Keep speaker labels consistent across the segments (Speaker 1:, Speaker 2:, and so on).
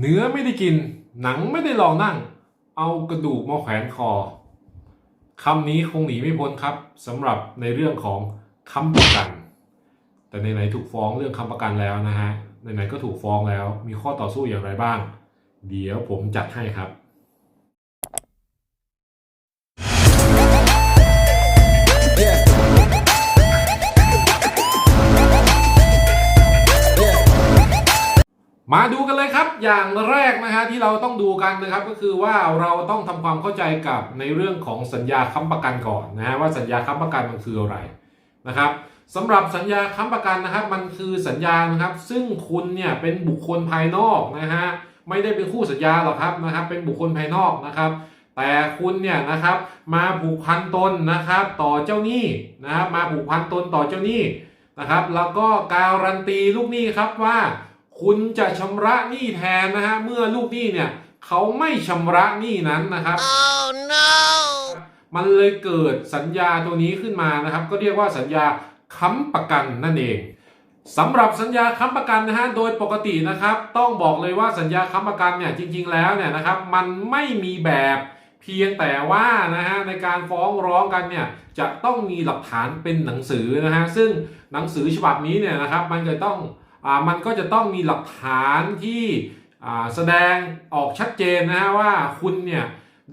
Speaker 1: เนื้อไม่ได้กิน หนังไม่ได้ลองนั่ง เอากระดูกมาแขวนคอคำนี้คงหนีไม่พ้นครับสำหรับในเรื่องของค้ำประกัน แต่ไหนๆถูกฟ้องเรื่องค้ำประกันแล้วนะฮะไหนๆก็ถูกฟ้องแล้ว มีข้อต่อสู้อย่างไรบ้าง เดี๋ยวผมจัดให้ครับ มาดูกันเลยครับอย่างแรกนะฮะที่เราต้องดูกันนะครับก็คือว่าเราต้องทำความเข้าใจกับในเรื่องของสัญญาค้ำประกันก่อนนะฮะว่าสัญญาค้ำประกันมันคืออะไรนะครับสำหรับสัญญาค้ำประกันนะครับ มันคือสัญญานะครับ ซึ่งคุณเนี่ยเป็นบุคคลภายนอกนะฮะไม่ได้เป็นคู่สัญญาหรอกครับนะครับ เป็นบุคคลภายนอกนะครับ แต่คุณเนี่ยนะครับมาผูกพันตนนะครับ ต่อเจ้าหนี้นะครับมาผูกพันตนต่อเจ้าหนี้นะครับ แล้วก็การันตีลูกหนี้ครับว่า คุณจะชำระหนี้แทนนะฮะเมื่อลูกหนี้เนี่ยเขาไม่ชำระหนี้นั้นนะครับ
Speaker 2: Oh no!
Speaker 1: มันเลยเกิดสัญญาตัวนี้ขึ้นมานะครับ ก็เรียกว่าสัญญาค้ำประกันนั่นเองสำหรับสัญญาค้ำประกันนะฮะโดยปกตินะครับ ต้องบอกเลยว่าสัญญาค้ำประกันเนี่ยจริง ๆ แล้วเนี่ยนะครับ มันไม่มีแบบเพียงแต่ว่านะฮะในการฟ้องร้องกันเนี่ยจะต้องมีหลักฐานเป็นหนังสือนะฮะซึ่งหนังสือฉบับนี้เนี่ยนะครับ มันก็ต้องอ่า มันก็จะต้องมีหลักฐานที่แสดงออกชัดเจนนะฮะว่าคุณเนี่ย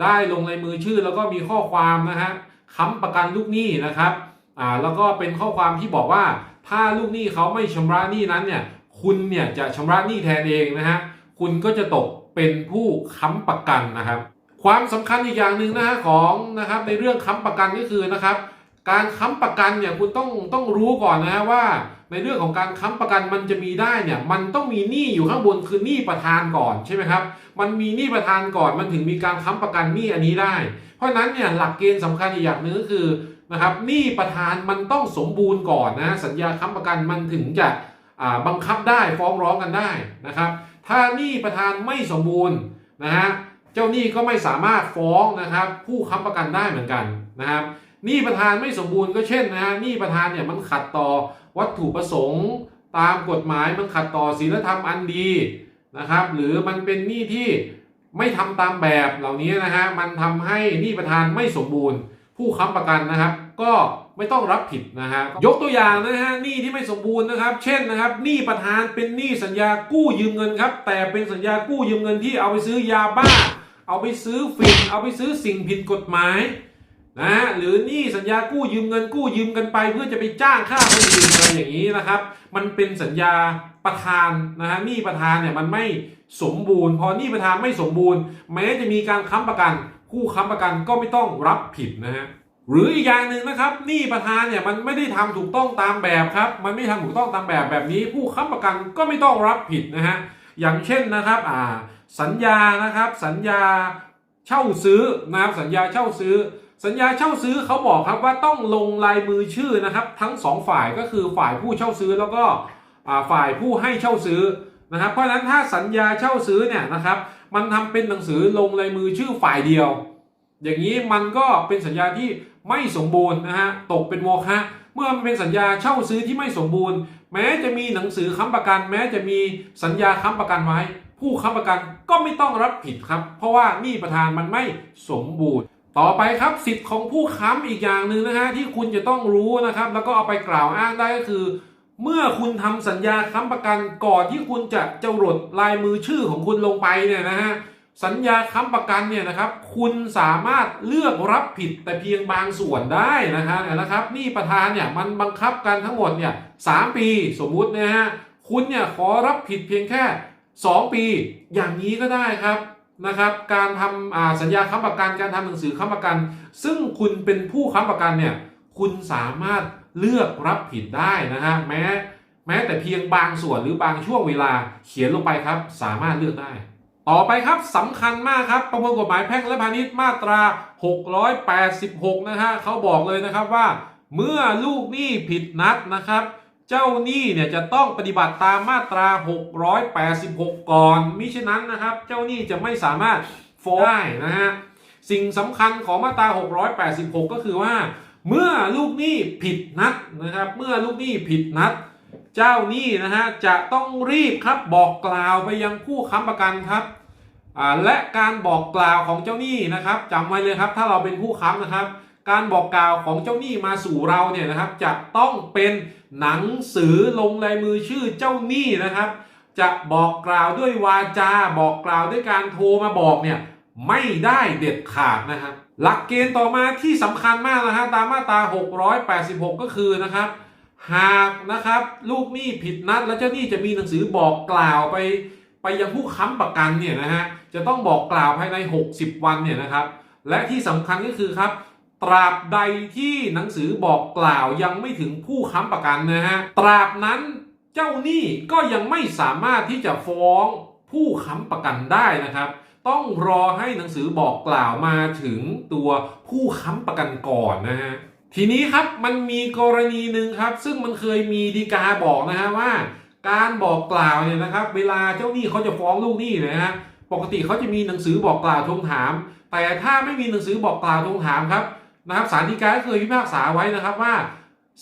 Speaker 1: ได้ลงในมือชื่อแล้วก็มีข้อความนะฮะค้ำประกันลูกหนี้นะครับอ่าแล้วก็เป็นข้อความที่บอกว่าถ้าลูกหนี้เขาไม่ชำระหนี้นั้นเนี่ยคุณเนี่ยจะชำระหนี้แทนเองนะฮะคุณก็จะตกเป็นผู้ค้ำประกันนะครับ ความสำคัญอีกอย่างหนึ่งนะฮะของนะครับในเรื่องค้ำประกันก็คือนะครับ การค้ำประกันเนี่ยคุณต้องต้องรู้ก่อนนะฮะว่า ในเรื่องของการค้ำประกันมันจะมีได้เนี่ยมันต้องมีหนี้อยู่ข้างบนคือหนี้ประธานก่อนใช่ไหมครับ มันมีหนี้ประธานก่อนมันถึงมีการค้ำประกันหนี้อันนี้ได้ เพราะฉะนั้นเนี่ยหลักเกณฑ์สำคัญอีกอย่างหนึ่งก็คือนะครับหนี้ประธานมันต้องสมบูรณ์ก่อนนะสัญญาค้ำประกันมันถึงจะบังคับได้ฟ้องร้องกันได้นะครับ ถ้าหนี้ประธานไม่สมบูรณ์นะฮะเจ้าหนี้ก็ไม่สามารถฟ้องนะครับ ผู้ค้ำประกันได้เหมือนกันนะครับ หนี้ประธานไม่สมบูรณ์ก็เช่นนะฮะหนี้ประธานเนี่ยมันขัดต่อวัตถุประสงค์ ตามกฎหมายมันขัดต่อศีลธรรมอันดีนะครับ หรือมันเป็นหนี้ที่ไม่ทำตามแบบเหล่านี้นะฮะมันทำให้หนี้ประธานไม่สมบูรณ์ ผู้ค้ำประกันนะครับ ก็ไม่ต้องรับผิดนะฮะยกตัวอย่างนะฮะหนี้ที่ไม่สมบูรณ์นะครับ เช่นนะครับหนี้ประธานเป็นหนี้สัญญากู้ยืมเงินครับ แต่เป็นสัญญากู้ยืมเงินที่เอาไปซื้อยาบ้า เอาไปซื้อฝิ่นเอาไปซื้อสิ่งผิดกฎหมาย นะฮะหรือหนี้สัญญากู้ยืมเงินกู้ยืมกันไป เพื่อจะไปจ้างค่าคนอื่นอะไรอย่างนี้นะครับ มันเป็นสัญญาประธานนะฮะหนี้ประธานเนี่ยมันไม่สมบูรณ์พอหนี้ประธานไม่สมบูรณ์ แม้จะมีการค้ำประกันผู้ค้ำประกันก็ไม่ต้องรับผิดนะฮะหรืออีกอย่างหนึ่งนะครับหนี้ประธานเนี่ยมันไม่ได้ทำถูกต้องตามแบบครับ มันไม่ทำถูกต้องตามแบบแบบนี้ ผู้ค้ำประกันก็ไม่ต้องรับผิดนะฮะอย่างเช่นนะครับอ่าสัญญานะครับสัญญาเช่าซื้อนะครับสัญญาเช่าซื้อ สัญญาเช่าซื้อเขาบอกครับว่าต้องลงลายมือชื่อนะครับ ทั้งสองฝ่ายก็คือฝ่ายผู้เช่าซื้อแล้วก็ฝ่ายผู้ให้เช่าซื้อนะครับ เพราะฉะนั้นถ้าสัญญาเช่าซื้อเนี่ยนะครับ มันทำเป็นหนังสือลงลายมือชื่อฝ่ายเดียว อย่างนี้มันก็เป็นสัญญาที่ไม่สมบูรณ์นะฮะตกเป็นโมฆะเมื่อมันเป็นสัญญาเช่าซื้อที่ไม่สมบูรณ์ แม้จะมีหนังสือค้ำประกัน แม้จะมีสัญญาค้ำประกันไว้ ผู้ค้ำประกันก็ไม่ต้องรับผิดครับ เพราะว่านี้ประธานมันไม่สมบูรณ์ ต่อไปครับสิทธิ์ของผู้ค้ำอีกอย่างหนึ่งนะฮะที่คุณจะต้องรู้นะครับ แล้วก็เอาไปกล่าวอ้างได้ก็คือ เมื่อคุณทำสัญญาค้ำประกันก่อนที่คุณจะจรดลายมือชื่อของคุณลงไปเนี่ยนะฮะสัญญาค้ำประกันเนี่ยนะครับ คุณสามารถเลือกรับผิดแต่เพียงบางส่วนได้นะฮะนะครับนี่ประธานเนี่ยมันบังคับกันทั้งหมดเนี่ยสามปีสมมุตินะฮะคุณเนี่ยขอรับผิดเพียงแค่ 2 ปี อย่างนี้ก็ได้ครับ นะครับ การทำสัญญาค้ำประกันการทำหนังสือค้ำประกัน ซึ่งคุณเป็นผู้ค้ำประกันเนี่ยคุณสามารถเลือกรับผิดได้นะฮะแม้แม้แต่เพียงบางส่วนหรือบางช่วงเวลาเขียนลงไปครับ สามารถเลือกได้ ต่อไปครับสำคัญมากครับ ประมวลกฎหมายแพ่งและพาณิชย์มาตรา 686 นะฮะเขาบอกเลยนะครับว่า เมื่อลูกหนี้ผิดนัดนะครับ เจ้าหนี้เนี่ยจะต้องปฏิบัติตามมาตรา 686 ก่อนมิฉะนั้นนะครับ เจ้าหนี้จะไม่สามารถฟ้องได้นะฮะสิ่งสำคัญของมาตรา 686 ก็คือว่า เมื่อลูกหนี้ผิดนัดนะครับ เมื่อลูกหนี้ผิดนัด เจ้าหนี้นะฮะจะต้องรีบครับบอกกล่าวไปยังผู้ค้ำประกันครับและการบอกกล่าวของเจ้าหนี้นะครับจำไว้เลยครับ ถ้าเราเป็นผู้ค้ำนะครับ การบอกกล่าวของเจ้าหนี้มาสู่เราเนี่ยนะครับ จะต้องเป็นหนังสือลงลายมือชื่อเจ้าหนี้นะครับ จะบอกกล่าวด้วยวาจา บอกกล่าวด้วยการโทรมาบอกเนี่ยไม่ได้เด็ดขาดนะครับ หลักเกณฑ์ต่อมาที่สำคัญมากนะฮะตามมาตรา 686 ก็คือนะครับ หากนะครับลูกหนี้ผิดนัด แล้วเจ้าหนี้จะมีหนังสือบอกกล่าวไป ไปยังผู้ค้ำประกันเนี่ยนะฮะจะต้องบอกกล่าวภายใน 60 วันเนี่ยนะครับ และที่สำคัญก็คือครับ ตราบใดที่หนังสือบอกกล่าวยังไม่ถึงผู้ค้ำประกันนะฮะ ตราบนั้นเจ้าหนี้ก็ยังไม่สามารถที่จะฟ้องผู้ค้ำประกันได้นะครับ ต้องรอให้หนังสือบอกกล่าวมาถึงตัวผู้ค้ำประกันก่อนนะฮะ ทีนี้ครับมันมีกรณีหนึ่งครับ ซึ่งมันเคยมีดีกาบอกนะฮะว่า การบอกกล่าวเนี่ยนะครับ เวลาเจ้าหนี้เขาจะฟ้องลูกหนี้นะฮะ ปกติเขาจะมีหนังสือบอกกล่าวทวงถาม แต่ถ้าไม่มีหนังสือบอกกล่าวทวงถามครับ นะครับศาลฎีกาก็เคยพิพากษาไว้นะครับว่า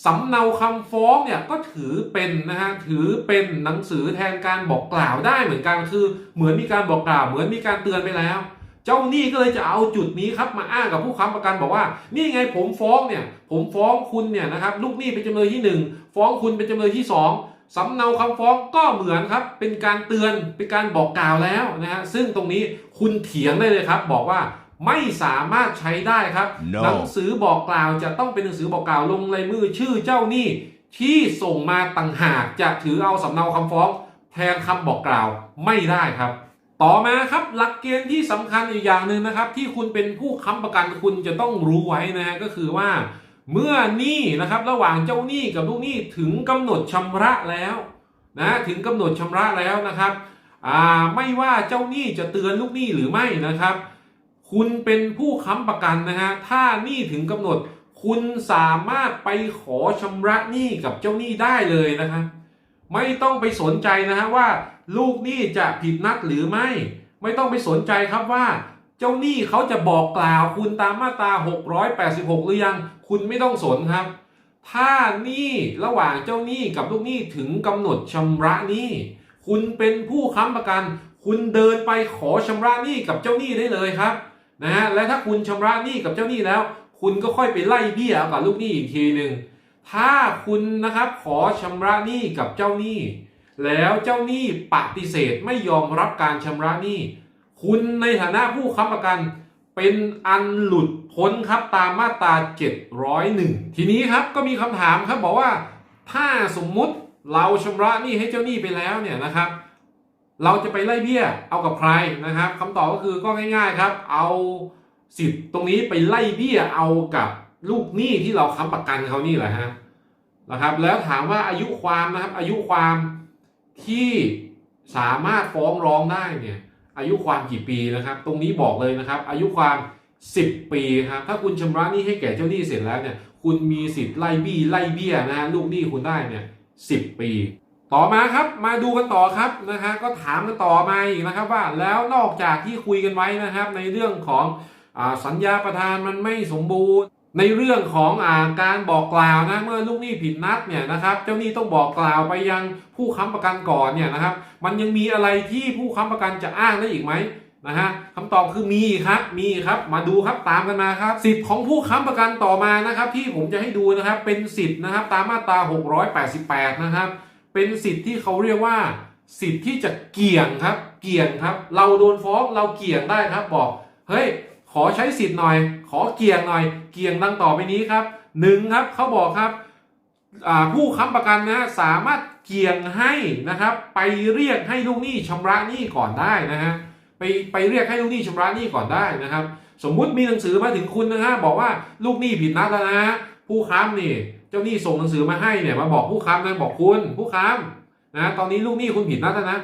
Speaker 1: สำเนาคำฟ้องเนี่ยก็ถือเป็นนะฮะถือเป็นหนังสือแทนการบอกกล่าวได้เหมือนกันคือ เหมือนมีการบอกกล่าว เหมือนมีการเตือนไปแล้ว เจ้าหนี้ก็เลยจะเอาจุดนี้ครับมาอ้างกับผู้ค้ำประกันบอกว่า นี่ไงผมฟ้องเนี่ยผมฟ้องคุณเนี่ยนะครับลูกหนี้เป็นจำเลยที่หนึ่งฟ้องคุณเป็นจำเลยที่สองสำเนาคำฟ้องก็เหมือนครับ เป็นการเตือนเป็นการบอกกล่าวแล้วนะฮะซึ่งตรงนี้คุณเถียงได้เลยครับ บอกว่า ไม่สามารถใช้ได้ครับ
Speaker 2: No
Speaker 1: หนังสือบอกกล่าวจะต้องเป็นหนังสือบอกกล่าวลงลายมือชื่อเจ้าหนี้ที่ส่งมาต่างหากจะถือเอาสำเนาคำฟ้อง แทนคำบอกกล่าวไม่ได้ครับ ต่อมาครับหลักเกณฑ์ที่สำคัญอีกอย่างหนึ่งนะครับ ที่คุณเป็นผู้ค้ำประกันคุณจะต้องรู้ไว้นะฮะก็คือว่า เมื่อหนี้นะครับระหว่างเจ้าหนี้กับลูกหนี้ถึงกำหนดชำระแล้วนะถึงกำหนดชำระแล้วนะครับอ่าไม่ว่าเจ้าหนี้จะเตือนลูกหนี้หรือไม่นะครับ คุณเป็นผู้ค้ำประกันนะฮะ ถ้าหนี้ถึงกำหนด คุณสามารถไปขอชำระหนี้กับเจ้าหนี้ได้เลยนะครับไม่ต้องไปสนใจนะฮะว่า ลูกหนี้จะผิดนัดหรือไม่ ไม่ต้องไปสนใจครับว่า เจ้าหนี้เขาจะบอกกล่าวคุณตามมาตรา 686 หรือยัง คุณไม่ต้องสนครับ ถ้าหนี้ระหว่างเจ้าหนี้กับลูกหนี้ถึงกำหนดชำระหนี้ คุณเป็นผู้ค้ำประกัน คุณเดินไปขอชำระหนี้กับเจ้าหนี้ได้เลยครับ นะฮะและถ้าคุณชำระหนี้กับเจ้าหนี้แล้ว คุณก็ค่อยไปไล่เบี้ยกับลูกหนี้อีกทีหนึ่งถ้าคุณนะครับขอชำระหนี้กับเจ้าหนี้ แล้วเจ้าหนี้ปฏิเสธไม่ยอมรับการชำระหนี้ คุณในฐานะผู้ค้ำประกันเป็นอันหลุดพ้นครับตามมาตรา 701 ทีนี้ครับก็มีคำถามครับบอกว่า ถ้าสมมุติเราชำระหนี้ให้เจ้าหนี้ไปแล้วเนี่ยนะครับ เราจะไปไล่เบี้ยเอากับใครนะครับคำตอบก็คือก็ง่าย ๆครับ เอาสิทธิ์ตรงนี้ไปไล่เบี้ยเอากับลูกหนี้ที่เราค้ำประกันเขานี่แหละฮะนะครับแล้วถามว่าอายุความนะครับอายุความที่สามารถฟ้องร้องได้เนี่ยอายุความกี่ปีนะครับ ตรงนี้บอกเลยนะครับ อายุความ 10 ปีครับถ้าคุณชำระหนี้ให้แก่เจ้าหนี้เสร็จแล้วเนี่ยคุณมีสิทธิ์ไล่บี้ไล่เบี้ยนะฮะลูกหนี้คุณได้เนี่ย10ปี ต่อมาครับมาดูกันต่อครับนะฮะก็ถามกันต่อมาอีกนะครับว่าแล้วนอกจากที่คุยกันไว้นะครับ ในเรื่องของอสัญญาประทานมันไม่สมบูรณ์ ในเรื่องของอาการบอกกล่าวนะเมื่อลูกหนี้ผิดนัดเนี่ยนะครับ เจ้าหนี้ต้องบอกกล่าวไปยังผู้ค้ำประกันก่อนเนี่ยนะครับ มันยังมีอะไรที่ผู้ค้ำประกันจะอ้างได้อีกไหมนะฮะคำตอบคือมีครับมีครับมาดูครับตามกันมาครับสิทธิ์ของผู้ค้ำประกันต่อมานะครับ ที่ผมจะให้ดูนะครับเป็นสิทธิ์นะครับ ตามมาตรา 688 นะครับ เป็นสิทธิ์ที่เขาเรียกว่า สิทธิ์ที่จะเกี่ยงครับ เกี่ยงครับ เราโดนฟ้องเราเกี่ยงได้ครับบอก เฮ้ย ขอใช้สิทธิ์หน่อย ขอเกี่ยงหน่อย เกี่ยงดังต่อไปนี้ครับหนึ่งครับเขาบอกครับผู้ค้ำประกันนะสามารถเกี่ยงให้นะครับ ไปเรียกให้ลูกหนี้ชำระหนี้ก่อนได้นะฮะไปไปเรียกให้ลูกหนี้ชำระหนี้ก่อนได้นะครับ สมมุติมีหนังสือมาถึงคุณนะฮะบอกว่าลูกหนี้ผิดนัดแล้วนะ ผู้ค้ำนี่ เจ้าหนี้ส่งหนังสือมาให้เนี่ยมาบอกผู้ค้ำนะบอกคุณผู้ค้ำนะตอนนี้ลูกหนี้คุณผิดนัดนะ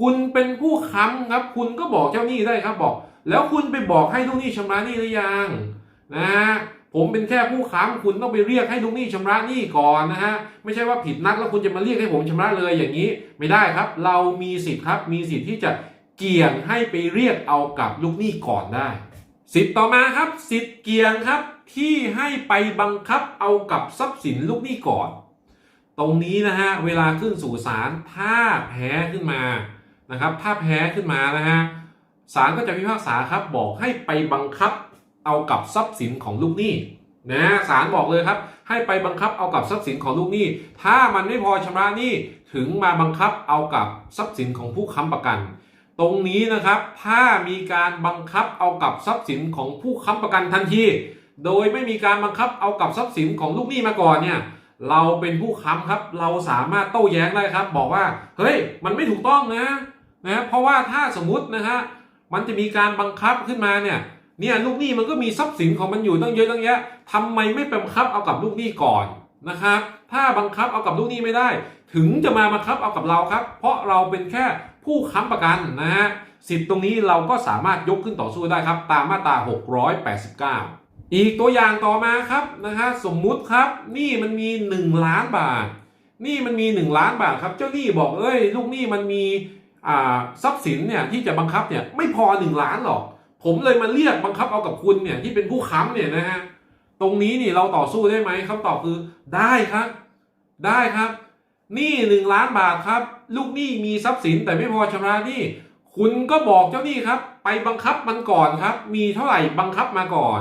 Speaker 1: คุณเป็นผู้ค้ำครับ คุณก็บอกเจ้าหนี้ได้ครับบอก แล้วคุณไปบอกให้ลูกหนี้ชำระหนี้หรือยังนะผมเป็นแค่ผู้ค้ำคุณต้องไปเรียกให้ลูกหนี้ชำระหนี้ก่อนนะฮะไม่ใช่ว่าผิดนัดแล้วคุณจะมาเรียกให้ผมชำระเลยอย่างนี้ ไม่ได้ครับ เรามีสิทธิ์ครับ มีสิทธิ์ที่จะเกี่ยงให้ไปเรียกเอากับลูกหนี้ก่อนได้ สิทธิ์ต่อมาครับ สิทธิ์เกียงครับที่ให้ไปบังคับเอากับทรัพย์สินลูกหนี้ก่อน ตรงนี้นะฮะเวลาขึ้นสู่ศาลถ้าแพ้ขึ้นมานะครับ ถ้าแพ้ขึ้นมานะฮะศาลก็จะพิพากษาครับบอกให้ไปบังคับเอากับทรัพย์สินของลูกหนี้นะศาลบอกเลยครับ ให้ไปบังคับเอากับทรัพย์สินของลูกหนี้ ถ้ามันไม่พอชำระหนี้ถึงมาบังคับเอากับทรัพย์สินของผู้ค้ำประกัน ตรงนี้นะครับ ถ้ามีการบังคับเอากับทรัพย์สินของผู้ค้ำประกันทันที โดยไม่มีการบังคับเอากับทรัพย์สินของลูกหนี้มาก่อนเนี่ย เราเป็นผู้ค้ำครับ เราสามารถโต้แย้งได้ครับ บอกว่า เฮ้ย มันไม่ถูกต้องนะ นะ เพราะว่าถ้าสมมตินะฮะ มันจะมีการบังคับขึ้นมาเนี่ย เนี่ยลูกหนี้มันก็มีทรัพย์สินของมันอยู่ตั้งเยอะตั้งแยะทำไมไม่บังคับเอากับลูกหนี้ก่อนนะครับ ถ้าบังคับเอากับลูกหนี้ไม่ได้ ถึงจะมาบังคับเอากับเราครับ เพราะเราเป็นแค่ ผู้ค้ำประกันนะฮะสิทธิ์ตรงนี้เราก็สามารถยกขึ้นต่อสู้ได้ครับ ตามมาตรา 689 อีกตัวอย่างต่อมาครับนะฮะสมมุติครับนี่มันมี 1 ล้านบาท นี่มันมี 1 ล้านบาทครับ เจ้าหนี้บอกเอ้ยลูกหนี้มันมีอ่าทรัพย์สินเนี่ยที่จะบังคับเนี่ยไม่พอ 1 ล้านหรอก ผมเลยมาเรียกบังคับเอากับคุณเนี่ยที่เป็นผู้ค้ำเนี่ยนะฮะตรงนี้นี่เราต่อสู้ได้ไหมคำตอบคือได้ครับ ได้ครับ นี้หนึ่งล้านบาทครับ ลูกหนี้มีทรัพย์สินแต่ไม่พอชำระหนี้คุณก็บอกเจ้าหนี้ครับ ไปบังคับมันก่อนครับ มีเท่าไหร่บังคับมาก่อน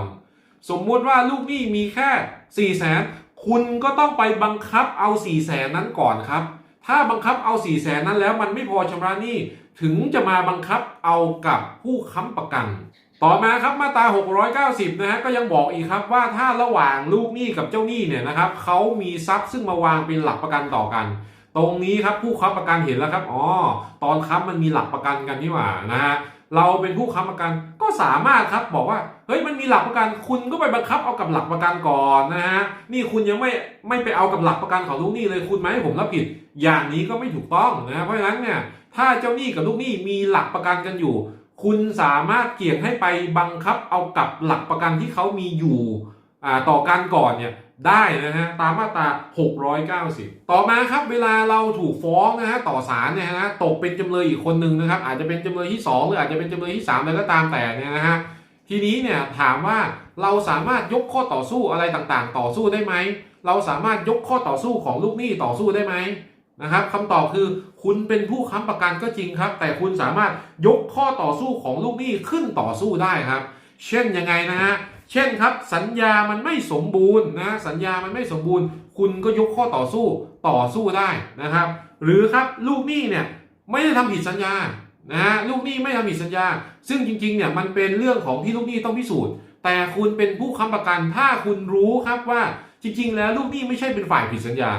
Speaker 1: สมมุติว่าลูกหนี้มีแค่4ี่แสนคุณก็ต้องไปบังคับเอา4ี่แสนนั้นก่อนครับ ถ้าบังคับเอา4ี่แสนนั้นแล้วมันไม่พอชำระหนี้ถึงจะมาบังคับเอากับผู้ค้ำประกัน ต่อมาครับมาตรา690 นะฮะก็ยังบอกอีกครับว่าถ้าระหว่างลูกหนี้กับเจ้าหนี้เนี่ยนะครับเขามีทรัพย์ซึ่งมาวางเป็นหลักประกันต่อกัน ตรงนี้ครับผู้ค้ำประกันเห็นแล้วครับอ๋อตอนค้ำมันมีหลักประกันกันนี่หว่านะฮะเราเป็นผู้ค้ำประกันก็สามารถครับบอกว่าเฮ้ยมันมีหลักประกันคุณก็ไปบังคับเอากับหลักประกันก่อนนะฮะนี่คุณยังไม่ไม่ไปเอากับหลักประกันของลูกหนี้เลยคุณมาให้ผมรับผิด อย่างนี้ก็ไม่ถูกต้องนะเพราะฉะนั้นเนี่ยถ้าเจ้าหนี้กับลูกหนี้มีหลักประกันกันอยู่ คุณสามารถเกี่ยงให้ไปบังคับเอากับหลักประกันที่เขามีอยู่อ่าต่อกันก่อนเนี่ย ได้นะฮะตามมาตรา 690 ต่อมาครับเวลาเราถูกฟ้องนะฮะต่อศาลเนี่ยนะตกเป็นจำเลยอีกคนหนึ่งนะครับอาจจะเป็นจำเลยที่ 2 หรืออาจจะเป็นจำเลยที่3อะไรก็ตามแต่เนี่ยนะฮะทีนี้เนี่ยถามว่าเราสามารถยกข้อต่อสู้อะไรต่างๆ ต่อสู้ได้ไหมเราสามารถยกข้อต่อสู้ของลูกหนี้ต่อสู้ได้ไหมนะครับคำตอบคือคุณเป็นผู้ค้ำประกันก็จริงครับ แต่คุณสามารถยกข้อต่อสู้ของลูกหนี้ขึ้นต่อสู้ได้ครับ เช่นยังไงนะฮะ เช่นครับสัญญามันไม่สมบูรณ์นะสัญญามันไม่สมบูรณ์ คุณก็ยกข้อต่อสู้ต่อสู้ได้นะครับ หรือครับลูกหนี้เนี่ยไม่ได้ทำผิดสัญญานะลูกหนี้ไม่ทำผิดสัญญา ซึ่งจริงๆเนี่ยมันเป็นเรื่องของที่ลูกหนี้ต้องพิสูจน์ แต่คุณเป็นผู้ค้ำประกันถ้าคุณรู้ครับว่าจริง ๆ แล้วลูกหนี้ไม่ใช่เป็นฝ่ายผิดสัญญา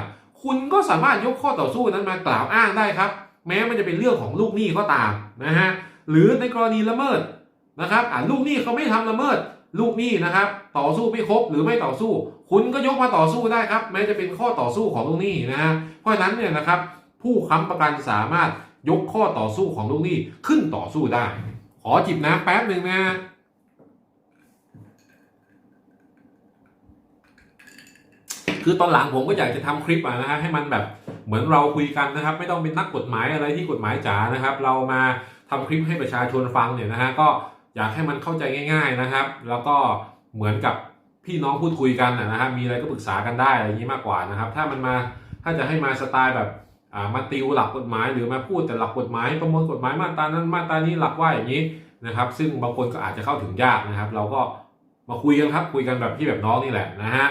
Speaker 1: คุณก็สามารถยกข้อต่อสู้นั้นมากล่าวอ้างได้ครับ แม้มันจะเป็นเรื่องของลูกหนี้ก็ตามนะฮะหรือในกรณีละเมิดนะครับอ่าลูกหนี้เขาไม่ทำละเมิด ลูกหนี้นะครับ ต่อสู้ไม่ครบหรือไม่ต่อสู้ คุณก็ยกมาต่อสู้ได้ครับ แม้จะเป็นข้อต่อสู้ของลูกหนี้นะฮะเพราะฉะนั้นเนี่ยนะครับ ผู้ค้ำประกันสามารถยกข้อต่อสู้ของลูกหนี้ขึ้นต่อสู้ได้ ขอจิบน้ำแป๊บหนึ่งนะคือตอนหลังผมก็อยากจะทำคลิปอะนะฮะให้มันแบบเหมือนเราคุยกันนะครับ ไม่ต้องเป็นนักกฎหมายอะไรที่กฎหมายจ๋านะครับ เรามาทำคลิปให้ประชาชนฟังเนี่ยนะฮะก็ อยากให้มันเข้าใจง่าย ๆนะครับ แล้วก็เหมือนกับพี่น้องพูดคุยกันนะฮะมีอะไรก็ปรึกษากันได้อะไรอย่างนี้มากกว่านะครับ ถ้ามันมาถ้าจะให้มาสไตล์แบบมาติวหลักกฎหมายหรือมาพูดแต่หลักกฎหมายประมวลกฎหมายมาตรานั้นมาตรานี้หลักว่าอย่างนี้นะครับ ซึ่งบางคนก็อาจจะเข้าถึงยากนะครับ เราก็มาคุยกันครับคุยกันแบบพี่แบบน้องนี่แหละนะฮะ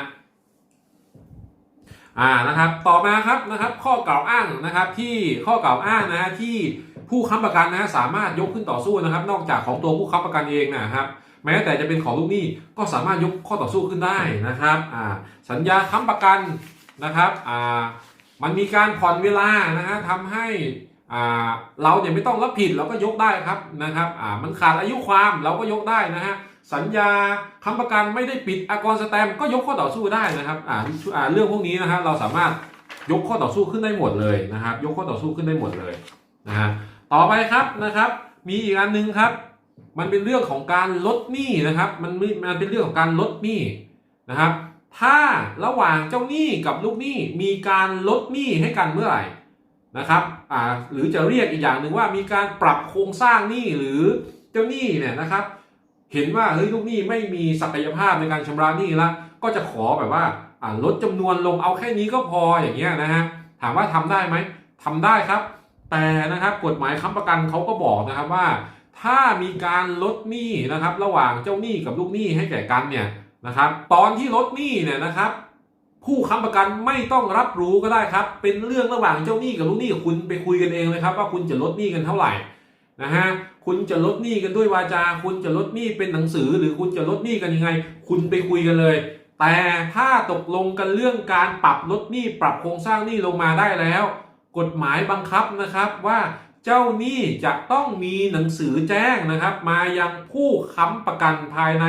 Speaker 1: อ่านะครับต่อมาครับนะครับข้อกล่าวอ้างนะครับที่ข้อกล่าวอ้างนะที่ ผู้ค้ำประกันนะสามารถยกขึ้นต่อสู้นะครับ นอกจากของตัวผู้ค้ำประกันเองนะครับ แม้แต่จะเป็นของลูกหนี้ก็สามารถยกข้อต่อสู้ขึ้นได้นะครับอ่าสัญญาค้ำประกันนะครับอ่ามันมีการผ่อนเวลานะฮะทำให้อ่าเราเนี่ยไม่ต้องรับผิดเราก็ยกได้ครับนะครับอ่ามันขาดอายุความเราก็ยกได้นะฮะสัญญาค้ำประกันไม่ได้ปิดอากรสแตมก็ยกข้อต่อสู้ได้นะครับอ่าอ่าเรื่องพวกนี้นะครับเราสามารถยกข้อต่อสู้ขึ้นได้หมดเลยนะครับ ยกข้อต่อสู้ขึ้นได้หมดเลยนะฮะ ต่อไปครับนะครับ มีอีกอันหนึ่งครับ มันเป็นเรื่องของการลดหนี้นะครับ มันมีมันเป็นเรื่องของการลดหนี้นะครับ ถ้าระหว่างเจ้าหนี้กับลูกหนี้มีการลดหนี้ให้กันเมื่อไหร่นะครับอ่าหรือจะเรียกอีกอย่างหนึ่งว่ามีการปรับโครงสร้างหนี้หรือเจ้าหนี้เนี่ยนะครับ เห็นว่าเฮ้ยลูกหนี้ไม่มีศักยภาพในการชำระหนี้ละก็จะขอแบบว่าอ่าลดจำนวนลงเอาแค่นี้ก็พออย่างเงี้ยนะฮะถามว่าทำได้ไหมทำได้ครับ แต่นะครับกฎหมายค้ำประกันเขาก็บอกนะครับว่า ถ้ามีการลดหนี้นะครับ ระหว่างเจ้าหนี้กับลูกหนี้ให้แก่กันเนี่ยนะครับ ตอนที่ลดหนี้เนี่ยนะครับ ผู้ค้ำประกันไม่ต้องรับรู้ก็ได้ครับ เป็นเรื่องระหว่างเจ้าหนี้กับลูกหนี้คุณไปคุยกันเองเลยครับ ว่าคุณจะลดหนี้กันเท่าไหร่นะฮะคุณจะลดหนี้กันด้วยวาจา คุณจะลดหนี้เป็นหนังสือ หรือคุณจะลดหนี้กันยังไง คุณไปคุยกันเลย แต่ถ้าตกลงกันเรื่องการปรับลดหนี้ปรับโครงสร้างหนี้ลงมาได้แล้ว กฎหมายบังคับนะครับว่าเจ้าหนี้จะต้องมีหนังสือแจ้งนะครับ มายังผู้ค้ำประกันภายใน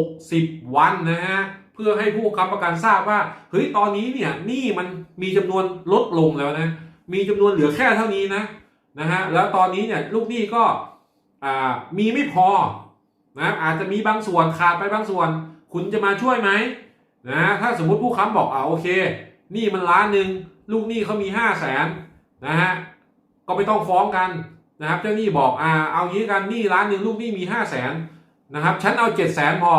Speaker 1: 60 วันนะฮะเพื่อให้ผู้ค้ำประกันทราบว่าเฮ้ยตอนนี้เนี่ยหนี้มันมีจำนวนลดลงแล้วนะมีจำนวนเหลือแค่เท่านี้นะนะฮะแล้วตอนนี้เนี่ยลูกหนี้ก็มีไม่พอนะอาจจะมีบางส่วนขาดไปบางส่วน คุณจะมาช่วยไหมนะถ้าสมมุติผู้ค้ำบอกอ่าโอเค นี้มันล้านหนึ่ง ลูกหนี้เขามี5 0 0แสนนะฮะก็ไม่ต้องฟ้องกันนะครับเจ้าหนี้บอกอ่าเอางี้กันหนี้ล้านหนึ่งลูกหนี้มี5 0 0แสนนะครับฉันเอา7 0 0แสนพอ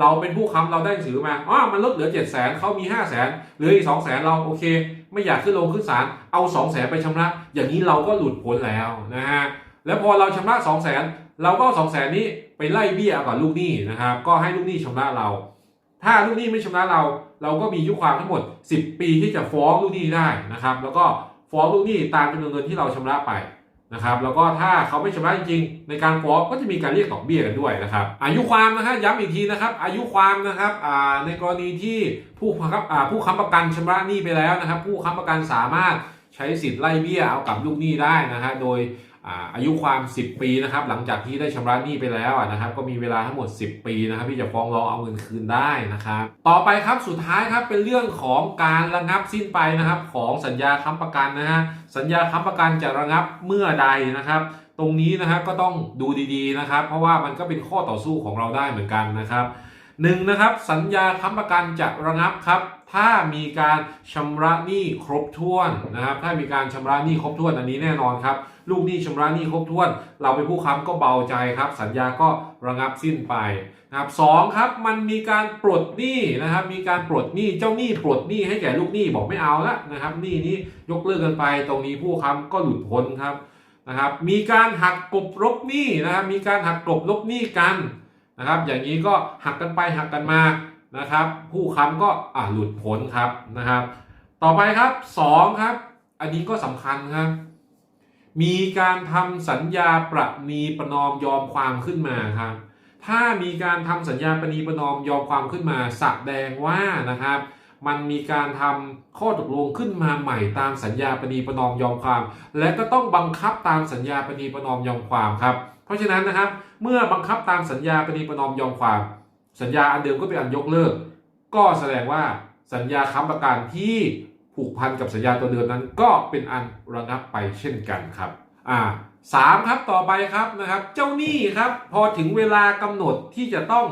Speaker 1: เราเป็นผู้ค้ำเราได้หนังสือมาอ๋อมันลดเหลือ7 0 0แสนเขามี5 0 0แสนเหลืออีก2 0 0แสนเราโอเค ไม่อยากขึ้นลงขึ้นศาลเอา2 0 0แสนไปชำระ อย่างนี้เราก็หลุดพ้นแล้วนะฮะแล้วพอเราชำระ2 0 0แสนเราก็2 0 0แสนนี้ไปไล่เบี้ยกับลูกหนี้นะครับก็ให้ลูกหนี้ชำระเรา ถ้าลูกหนี้ไม่ชำระเรา เราก็มีอายุความทั้งหมด 10 ปีที่จะฟ้องลูกหนี้ได้นะครับ แล้วก็ฟ้องลูกหนี้ตามจำนวนเงินที่เราชำระไปนะครับ แล้วก็ถ้าเขาไม่ชำระจริงๆในการฟ้องก็จะมีการเรียกดอกเบี้ยกันด้วยนะครับ อายุความนะฮะย้ำอีกทีนะครับ อายุความนะครับอ่าในกรณีที่ผู้ค้ำอ่าผู้ค้ำประกันชำระหนี้ไปแล้วนะครับ ผู้ค้ำประกันสามารถใช้สิทธิ์ไล่เบี้ยเอากับลูกหนี้ได้นะฮะโดย อายุความ 10 ปีนะครับ หลังจากที่ได้ชำระหนี้ไปแล้วนะครับ ก็มีเวลาทั้งหมด 10 ปีนะครับที่จะฟ้องร้องเอาเงินคืนได้นะครับ ต่อไปครับสุดท้ายครับเป็นเรื่องของการระงับสิ้นไปนะครับ ของสัญญาค้ำประกันนะฮะสัญญาค้ำประกันจะระงับเมื่อใดนะครับ ตรงนี้นะครับก็ต้องดูดีๆนะครับ เพราะว่ามันก็เป็นข้อต่อสู้ของเราได้เหมือนกันนะครับหนึ่งนะครับสัญญาค้ำประกันจะระงับครับ ถ้ามีการชำระหนี้ครบถ้วนนะครับ ถ้ามีการชำระหนี้ครบถ้วนอันนี้แน่นอนครับ ลูกหนี้ชำระหนี้ครบถ้วน เราเป็นผู้ค้ำก็เบาใจครับ สัญญาก็ระงับสิ้นไปนะครับสองครับมันมีการปลดหนี้นะครับมีการปลดหนี้เจ้าหนี้ปลดหนี้ให้แก่ลูกหนี้บอกไม่เอาละนะครับหนี้นี้ยกเลิกกันไป ตรงนี้ผู้ค้ำก็หลุดพ้นครับนะครับมีการหักกลบลบหนี้นะครับมีการหักกลบลบหนี้กันนะครับอย่างนี้ก็หักกันไปหักกันมานะครับ ผู้ค้ำก็อ่าหลุดพ้นครับนะครับ ต่อไปครับสองครับ อันนี้ก็สำคัญครับ มีการทำสัญญาประนีประนอมยอมความขึ้นมาครับ ถ้ามีการทำสัญญาประนีประนอมยอมความขึ้นมาแสดงว่านะครับ มันมีการทำข้อตกลงขึ้นมาใหม่ตามสัญญาประนีประนอมยอมความ และก็ต้องบังคับตามสัญญาประนีประนอมยอมความครับ เพราะฉะนั้นนะครับ เมื่อบังคับตามสัญญาประนีประนอมยอมความ สัญญาอันเดิมก็เป็นอันยกเลิก ก็แสดงว่าสัญญาค้ำประกันที่ ผูกพันกับสัญญาตัวเดิมนั้น ก็เป็นอันระงับไปเช่นกันครับอ่าสามครับต่อไปครับนะครับ เจ้าหนี้ครับ พอถึงเวลากำหนดที่จะต้อง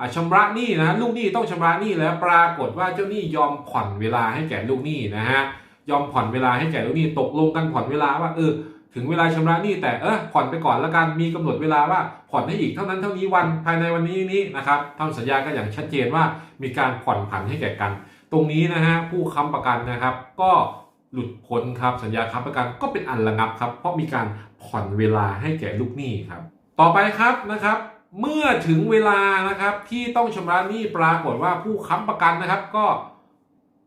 Speaker 1: อาระหนี้นะลูกหนี้ต้องชำระหนี้แล้วปรากฏว่าเจ้าหนี้ยอมผ่อนเวลาให้แก่ลูกหนี้นะฮะยอมผ่อนเวลาให้แก่ลูกหนี้ตกลงกันผ่อนเวลาว่าเออถึงเวลาชำระหนี้แต่เออผ่อนไปก่อนแล้วกันมีกำหนดเวลาว่าผ่อนให้อีกเท่านั้นเท่านี้วันภายในวันนี้นี้นะครับทำสัญญากันอย่างชัดเจนว่ามีการผ่อนผันให้แก่กัน ตรงนี้นะฮะผู้ค้ำประกันนะครับ ก็หลุดพ้นครับสัญญาค้ำประกันก็เป็นอันระงับครับ เพราะมีการผ่อนเวลาให้แก่ลูกหนี้ครับ ต่อไปครับนะครับ เมื่อถึงเวลานะครับที่ต้องชำระหนี้ปรากฏว่าผู้ค้ำประกันนะครับ ก็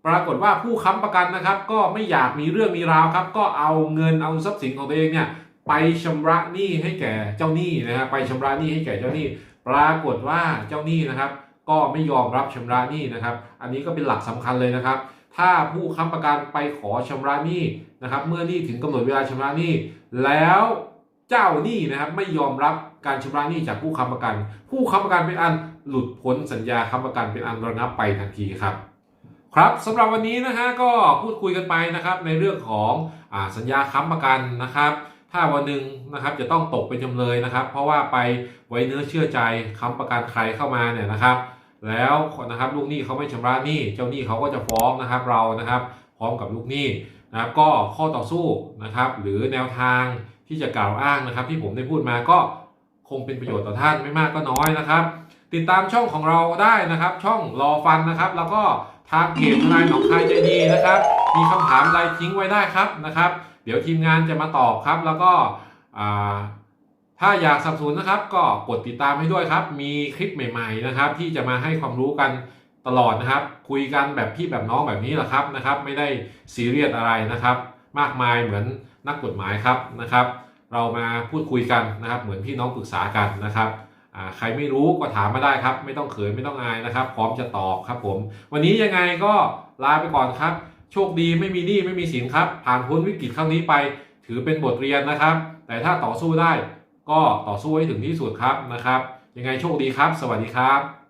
Speaker 1: ปรากฏว่าผู้ค้ำประกันนะครับ ก็ไม่อยากมีเรื่องมีราวครับ ก็เอาเงินเอาทรัพย์สินของตัวเองเนี่ยไปชำระหนี้ให้แก่เจ้าหนี้นะฮะไปชำระหนี้ให้แก่เจ้าหนี้ ปรากฏว่าเจ้าหนี้นะครับ ก็ไม่ยอมรับชำระหนี้นะครับ อันนี้ก็เป็นหลักสำคัญเลยนะครับ ถ้าผู้ค้ำประกันไปขอชำระหนี้นะครับ เมื่อหนี้ถึงกำหนดเวลาชำระหนี้ แล้วเจ้าหนี้นะครับไม่ยอมรับการชำระหนี้จากผู้ค้ำประกัน ผู้ค้ำประกันเป็นอันหลุดพ้นสัญญาค้ำประกันเป็นอันระงับไปทันทีครับครับสำหรับวันนี้นะฮะก็พูดคุยกันไปนะครับในเรื่องของอสัญญาค้ำประกันนะครับ ถ้าวันหนึ่งนะครับจะต้องตกเป็นจำเลยนะครับ เพราะว่าไปไว้เนื้อเชื่อใจค้ำประกันใครเข้ามาเนี่ยนะครับ แล้วนะครับลูกหนี้เขาไม่ชำระหนี้ เจ้าหนี้เขาก็จะฟ้องนะครับเรานะครับ พร้อมกับลูกหนี้นะครับ ก็ข้อต่อสู้นะครับ หรือแนวทางที่จะกล่าวอ้างนะครับ ที่ผมได้พูดมาก็คงเป็นประโยชน์ต่อท่านไม่มากก็น้อยนะครับ ติดตามช่องของเราได้นะครับ ช่องรอฟันนะครับ แล้วก็ทางเพจทนายหนองคายใจดีนะครับ มีคำถามอะไรทิ้งไว้ได้ครับนะครับ เดี๋ยวทีมงานจะมาตอบครับ แล้วก็อ่า ถ้าอยากสนับสนุนนะครับ ก็กดติดตามให้ด้วยครับ มีคลิปใหม่ๆนะครับ ที่จะมาให้ความรู้กันตลอดนะครับ คุยกันแบบพี่แบบน้องแบบนี้แหละครับนะครับ ไม่ได้ซีเรียสอะไรนะครับ มากมายเหมือนนักกฎหมายครับนะครับ เรามาพูดคุยกันนะครับ เหมือนพี่น้องปรึกษากันนะครับใครไม่รู้ก็ถามมาได้ครับ ไม่ต้องเขินไม่ต้องอายนะครับ พร้อมจะตอบครับผม วันนี้ยังไงก็ลาไปก่อนครับ โชคดีไม่มีหนี้ไม่มีสินครับ ผ่านพ้นวิกฤตครั้งนี้ไป ถือเป็นบทเรียนนะครับ แต่ถ้าต่อสู้ได้ ก็ต่อสู้ให้ถึงที่สุดครับนะครับ ยังไงโชคดีครับ สวัสดีครับ